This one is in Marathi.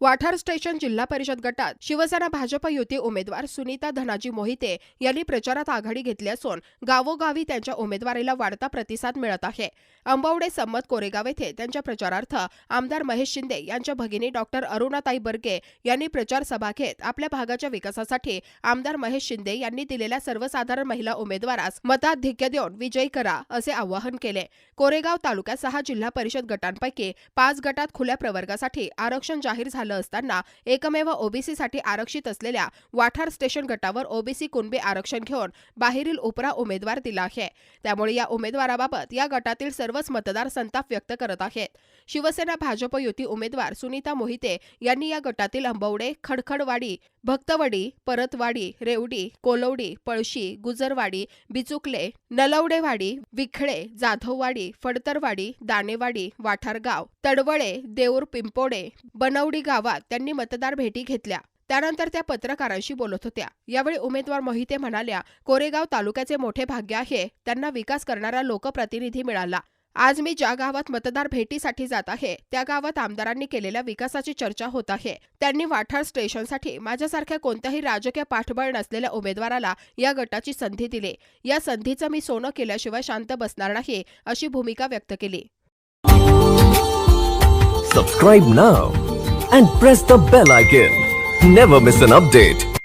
वाठार स्टेशन जिल्हा परिषद गटात शिवसेना भाजप युती उमेदवार सुनीता धनाजी मोहिते यांनी प्रचारात आघाडी घेतली असून गावोगावी त्यांच्या उमेदवारीला वाढता प्रतिसाद मिळत आहे. अंबवडे संमत कोरेगाव येथे त्यांच्या प्रचारार्थ आमदार महेश शिंदे यांच्या भगिनी डॉक्टर अरुणाताई बर्गे यांनी प्रचार सभा घेत आपल्या भागाच्या विकासासाठी आमदार महेश शिंदे यांनी दिलेल्या सर्वसाधारण महिला उमेदवारास मताधिक्य देऊन विजयी करा असे आवाहन केले. कोरेगाव तालुक्यात सहा जिल्हा परिषद गटांपैकी पाच गटात खुल्या प्रवर्गासाठी आरक्षण जाहीर झालं असताना एकमेव ओबीसीसाठी आरक्षित असलेल्या वाठार स्टेशन गटावर ओबीसी कुणबी आरक्षण घेऊन बाहेरील उपरा उमेदवार दिला आहे. त्यामुळे या उमेदवाराबाबत या गटातील सर्वच मतदार संताप व्यक्त करत आहेत. शिवसेना भाजप युती उमेदवार सुनीता मोहिते यांनी या गटातील अंबवडे खडखडवाडी भक्तवडी परतवाडी रेवडी कोलवडी पळशी गुजरवाडी बिचुकले नलवडेवाडी विखळे जाधववाडी फडतरवाडी दानेवाडी वाठारगाव तडवळे देऊर पिंपोडे बनवडी गावात त्यांनी मतदार भेटी घेतल्या. त्यानंतर त्या पत्रकारांशी बोलत होत्या. यावेळी उमेदवार मोहिते म्हणाल्या कोरेगाव तालुक्याचे मोठे भाग्य आहे त्यांना विकास करणारा लोकप्रतिनिधी मिळाला. आज मी ज्या गावात मतदार भेटीसाठी जात आहे त्या गावात आमदारांनी केलेल्या विकासाची चर्चा होत आहे. त्यांनी वाठार स्टेशनसाठी माझ्यासारख्या कोणत्याही राजकीय पाठबळ नसलेल्या उमेदवाराला या गटाची संधी दिली. या संधीचं मी सोनं केल्याशिवाय शांत बसणार नाही अशी भूमिका व्यक्त केली. Subscribe now and press the bell icon never miss an update